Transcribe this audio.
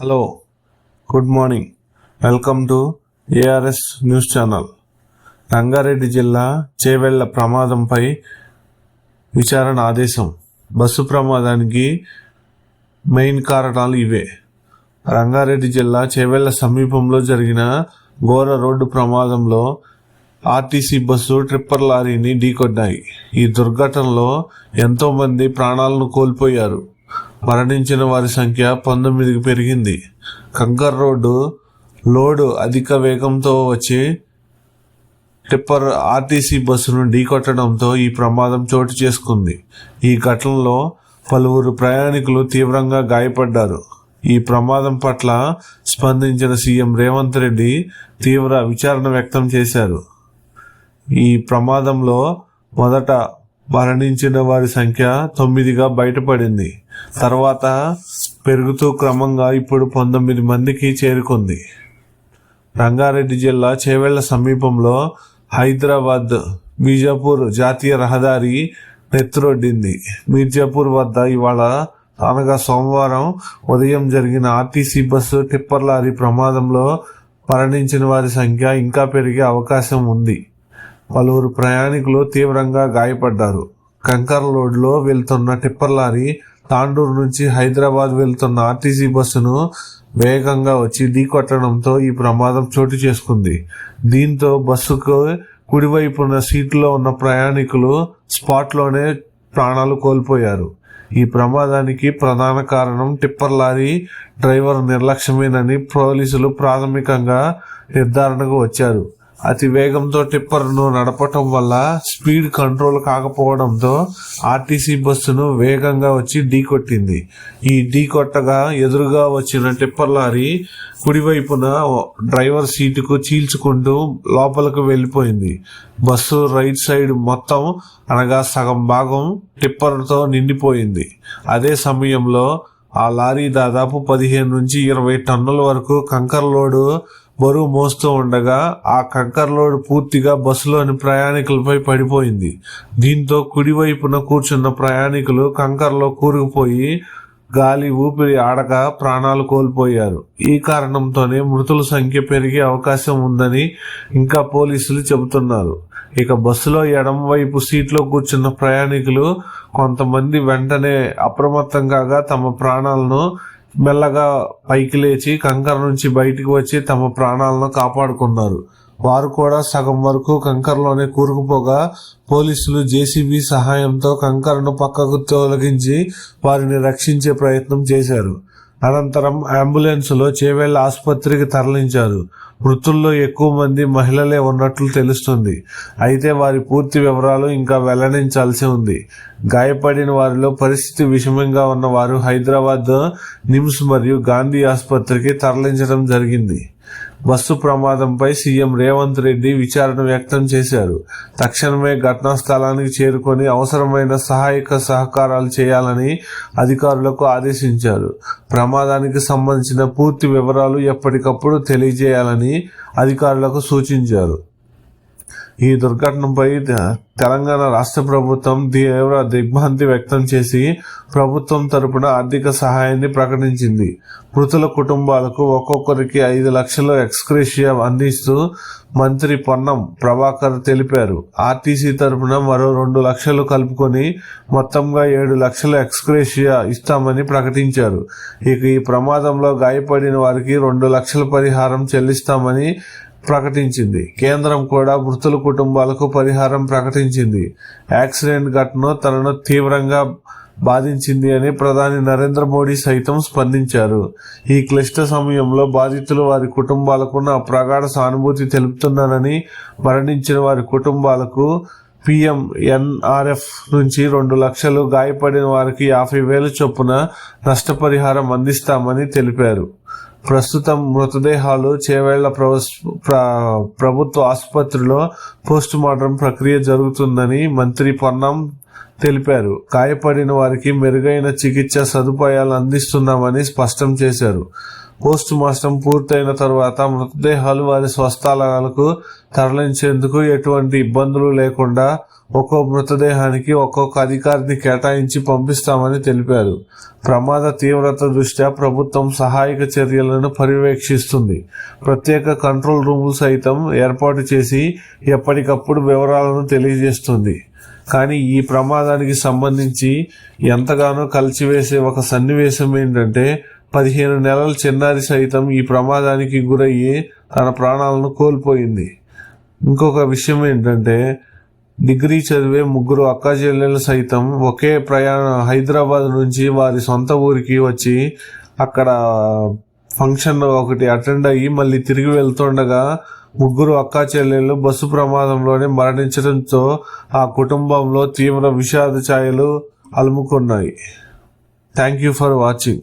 Hello good morning. Welcome to ARS news channel. Rangareddy జిల్లా చేవెళ్ళ ప్రమాదంపై విచారణ ఆదేశం. బస్సు ప్రమాదానికి మెయిన్ కారణాలు ఇవే. రంగారెడ్డి జిల్లా చేవెళ్ళ సమీపంలో జరిగిన ఘోర రోడ్డు ప్రమాదంలో ఆర్టీసీ బస్సు ట్రిప్పర్ లారీని ఢీకొన్నాయి ఈ దుర్ఘటనలో ఎంతోమంది ప్రాణాలను కోల్పోయారు. మరణించిన వారి సంఖ్య పంతొమ్మిదికి పెరిగింది. కంకర్ రోడ్డు లోడు అధిక వేగంతో వచ్చి టిప్పర్ ఆర్టీసీ బస్సును ఢీకొట్టడంతో ఈ ప్రమాదం చోటు చేసుకుంది. ఈ ఘటనలో పలువురు ప్రయాణికులు తీవ్రంగా గాయపడ్డారు. ఈ ప్రమాదం పట్ల స్పందించిన సీఎం రేవంత్ రెడ్డి తీవ్ర విచారణ వ్యక్తం చేశారు. ఈ ప్రమాదంలో మొదట మరణించిన వారి సంఖ్య తొమ్మిదిగా బయటపడింది. తర్వాత పెరుగుతూ క్రమంగా ఇప్పుడు పంతొమ్మిది మందికి చేరుకుంది. రంగారెడ్డి జిల్లా చేవెళ్ళ సమీపంలో హైదరాబాద్ బీజాపూర్ జాతీయ రహదారి నెత్తురొడ్డింది. మీర్జాపూర్ వద్ద ఇవాళ అనగా సోమవారం ఉదయం జరిగిన ఆర్టీసీ బస్సు టిప్పర్ లారీ ప్రమాదంలో మరణించిన వారి సంఖ్య ఇంకా పెరిగే అవకాశం ఉంది. పలువురు ప్రయాణికులు తీవ్రంగా గాయపడ్డారు. కంకర్ లోడ్లో వెళ్తున్న టిప్పర్ లారీ తాండూరు నుంచి హైదరాబాద్ వెళ్తున్న ఆర్టీసీ బస్సును వేగంగా వచ్చి ఢీకొట్టడంతో ఈ ప్రమాదం చోటు చేసుకుంది. దీంతో బస్సుకు కుడివైపున సీట్లో ఉన్న ప్రయాణికులు స్పాట్లోనే ప్రాణాలు కోల్పోయారు. ఈ ప్రమాదానికి ప్రధాన కారణం టిప్పర్ లారీ డ్రైవర్ నిర్లక్ష్యమేనని పోలీసులు ప్రాథమికంగా నిర్ధారణకు వచ్చారు. అతి వేగంతో టిప్పర్ను నడపటం వల్ల స్పీడ్ కంట్రోల్ కాకపోవడంతో ఆర్టీసీ బస్సును వేగంగా వచ్చి ఢీకొట్టింది ఈ ఢీకొట్టగా ఎదురుగా వచ్చిన టిప్పర్ లారీ కుడివైపున డ్రైవర్ సీటుకు చీల్చుకుంటూ లోపలికి వెళ్ళిపోయింది. బస్సు రైట్ సైడ్ మొత్తం అనగా సగం భాగం టిప్పర్తో నిండిపోయింది. అదే సమయంలో ఆ లారీ దాదాపు పదిహేను నుంచి ఇరవై టన్నుల వరకు కంకర్ లోడు బరువు మోస్తూ ఉండగా ఆ కంకర్ లోడ్ పూర్తిగా బస్సులోని ప్రయాణికులపై పడిపోయింది. దీంతో కుడివైపున కూర్చున్న ప్రయాణికులు కంకర్లో కూరుకుపోయి గాలి ఊపిరి ఆడక ప్రాణాలు కోల్పోయారు. ఈ కారణంతోనే మృతుల సంఖ్య పెరిగే అవకాశం ఉందని ఇంకా పోలీసులు చెబుతున్నారు. ఇక బస్సులో ఎడమ వైపు సీట్లో కూర్చున్న ప్రయాణికులు కొంతమంది వెంటనే అప్రమత్తం కాగా తమ ప్రాణాలను మెల్లగా పైకి లేచి కంకర నుంచి బయటికి వచ్చి తమ ప్రాణాలను కాపాడుకున్నారు. వారు కూడా సగం వరకు కంకరలోనే కూరుకుపోగా పోలీసులు జేసీబీ సహాయంతో కంకరను పక్కకు తొలగించి వారిని రక్షించే ప్రయత్నం చేశారు. అనంతరం అంబులెన్సులో చేవేళ్ళ ఆసుపత్రికి తరలించారు. మృతుల్లో ఎక్కువ మంది మహిళలే ఉన్నట్లు తెలుస్తుంది. అయితే వారి పూర్తి వివరాలు ఇంకా వెల్లడించాల్సి ఉంది. గాయపడిన వారిలో పరిస్థితి విషమంగా ఉన్న వారు హైదరాబాద్ నిమ్స్ మరియు గాంధీ ఆసుపత్రికి తరలించడం జరిగింది. బస్సు ప్రమాదంపై సీఎం రేవంత్ రెడ్డి విచారణ వ్యక్తం చేశారు. తక్షణమే ఘటనా స్థలానికి చేరుకొని అవసరమైన సహాయక సహకారాలు చేయాలని అధికారులకు ఆదేశించారు. ప్రమాదానికి సంబంధించిన పూర్తి వివరాలు ఎప్పటికప్పుడు తెలియజేయాలని అధికారులకు సూచించారు. ఈ దుర్ఘటనపై తెలంగాణ రాష్ట్ర ప్రభుత్వం తీవ్ర దిగ్భ్రాంతి వ్యక్తం చేసి ప్రభుత్వం తరపున ఆర్థిక సహాయాన్ని ప్రకటించింది. మృతుల కుటుంబాలకు ఒక్కొక్కరికి ఐదు లక్షల ఎక్స్క్రేషియా అందిస్తూ మంత్రి పొన్నం ప్రభాకర్ తెలిపారు. ఆర్టీసీ తరపున మరో రెండు లక్షలు కలుపుకొని మొత్తంగా ఏడు లక్షల ఎక్స్క్రేషియా ఇస్తామని ప్రకటించారు. ఇక ఈ ప్రమాదంలో గాయపడిన వారికి రెండు లక్షల పరిహారం చెల్లిస్తామని ప్రకటించింది. కేంద్రం కూడా మృతుల కుటుంబాలకు పరిహారం ప్రకటించింది. యాక్సిడెంట్ ఘటన తనను తీవ్రంగా బాధించింది అని ప్రధాని నరేంద్ర మోడీ సైతం స్పందించారు. ఈ క్లిష్ట సమయంలో బాధితులు వారి కుటుంబాలకు నా ప్రగాఢ సానుభూతి తెలుపుతున్నానని మరణించిన వారి కుటుంబాలకు పిఎం ఎన్ఆర్ఎఫ్ నుంచి రెండు లక్షలు గాయపడిన వారికి యాభై వేల చొప్పున నష్టపరిహారం అందిస్తామని తెలిపారు. ప్రస్తుతం మృతదేహాలు చేవేళ్ళ ప్రభుత్వ ఆసుపత్రిలో పోస్టుమార్టం ప్రక్రియ జరుగుతుందని మంత్రి పొన్నం తెలిపారు. గాయపడిన వారికి మెరుగైన చికిత్స సదుపాయాలు అందిస్తున్నామని స్పష్టం చేశారు. పోస్ట్ మార్టం పూర్తయిన తర్వాత మృతదేహాలు వారి స్వస్థలాలకు తరలించేందుకు ఎటువంటి ఇబ్బందులు లేకుండా ఒక్కో మృతదేహానికి ఒక్కొక్క అధికారిని కేటాయించి పంపిస్తామని తెలిపారు. ప్రమాద తీవ్రత దృష్ట్యా ప్రభుత్వం సహాయక చర్యలను పర్యవేక్షిస్తుంది. ప్రత్యేక కంట్రోల్ రూములు సైతం ఏర్పాటు చేసి ఎప్పటికప్పుడు వివరాలను తెలియజేస్తుంది. కానీ ఈ ప్రమాదానికి సంబంధించి ఎంతగానో కలిచివేసే ఒక సన్నివేశం ఏంటంటే పదిహేను నెలల చిన్నారి సైతం ఈ ప్రమాదానికి గురయ్యి తన ప్రాణాలను కోల్పోయింది. ఇంకొక విషయం ఏంటంటే డిగ్రీ చదివే ముగ్గురు అక్క చెల్లెలు సైతం ఒకే ప్రయాణం హైదరాబాద్ నుంచి వారి సొంత ఊరికి వచ్చి అక్కడ ఫంక్షన్ ఒకటి అటెండ్ అయ్యి మళ్ళీ తిరిగి వెళ్తుండగా ముగ్గురు అక్కా చెల్లెళ్ళు బస్సు ప్రమాదంలోనే మరణించడంతో ఆ కుటుంబంలో తీవ్ర విషాద ఛాయలు అలుముకున్నాయి. Thank you for watching